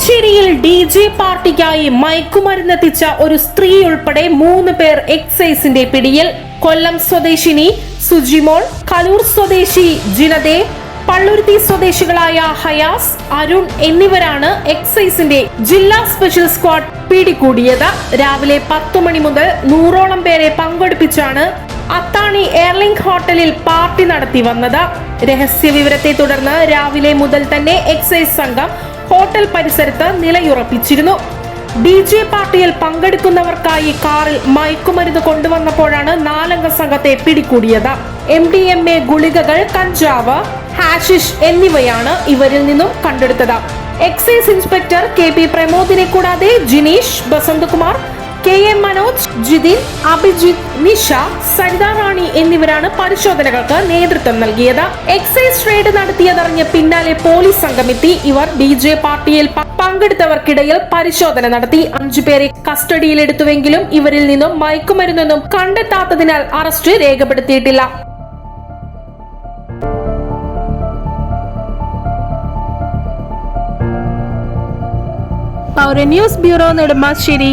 കൊച്ചിയിൽ D J പാർട്ടിക്കായി മയക്കുമരുന്നെത്തിച്ച ഒരു സ്ത്രീ ഉൾപ്പെടെ മൂന്ന് പേർ എക്സൈസിന്റെ പിടിയിൽ. കൊല്ലം സ്വദേശിനി സുജിമോൾ കലൂർ സ്വദേശി ജിനദേ പള്ളുരുത്തി സ്വദേശികളായ ഹയാസ് അരുൺ എന്നിവരാണ് എക്സൈസിന്റെ ജില്ലാ സ്പെഷ്യൽ സ്ക്വാഡ് പിടികൂടിയത്. രാവിലെ പത്തു മണി മുതൽ നൂറോളം പേരെ പങ്കെടുപ്പിച്ചാണ് അത്താണി എയർലിങ്ക് ഹോട്ടലിൽ പാർട്ടി നടത്തി വന്നത്. രഹസ്യ വിവരത്തെ തുടർന്ന് രാവിലെ മുതൽ തന്നെ എക്സൈസ് സംഘം ഹോട്ടൽ പരിസരത്ത് നിലയുറപ്പിച്ചിരുന്നു. ഡി ജെ പാർട്ടിയിൽ പങ്കെടുക്കുന്നവർക്കായി കാറിൽ മയക്കുമരുന്ന് കൊണ്ടുവന്നപ്പോഴാണ് നാലംഗ സംഘത്തെ പിടികൂടിയത്. എം ഡി എം എ ഗുളികകൾ കഞ്ചാവ് ഹാഷിഷ് എന്നിവയാണ് ഇവരിൽ നിന്നും കണ്ടെടുത്തത്. എക്സൈസ് ഇൻസ്പെക്ടർ കെ പി പ്രമോദിനെ കൂടാതെ ജിനീഷ് ബസന്തകുമാർ കെ എം മനോജ് ജിതിൻ അഭിജിത്ത് നിഷ സരിത റാണി എന്നിവരാണ് പരിശോധനകൾക്ക് നേതൃത്വം നൽകിയത്. എക്സൈസ് റെയ്ഡ് നടത്തിയതറിഞ്ഞ പിന്നാലെ പോലീസ് സംഘമെത്തി ഇവർ ഡി ജെ പാർട്ടിയിൽ പങ്കെടുത്തവർക്കിടയിൽ പരിശോധന നടത്തി. അഞ്ചുപേരെ കസ്റ്റഡിയിലെടുത്തുവെങ്കിലും ഇവരിൽ നിന്നും മയക്കുമരുന്നൊന്നും കണ്ടെത്താത്തതിനാൽ arrest രേഖപ്പെടുത്തിയിട്ടില്ല. Paura news bureau Nedumbassery.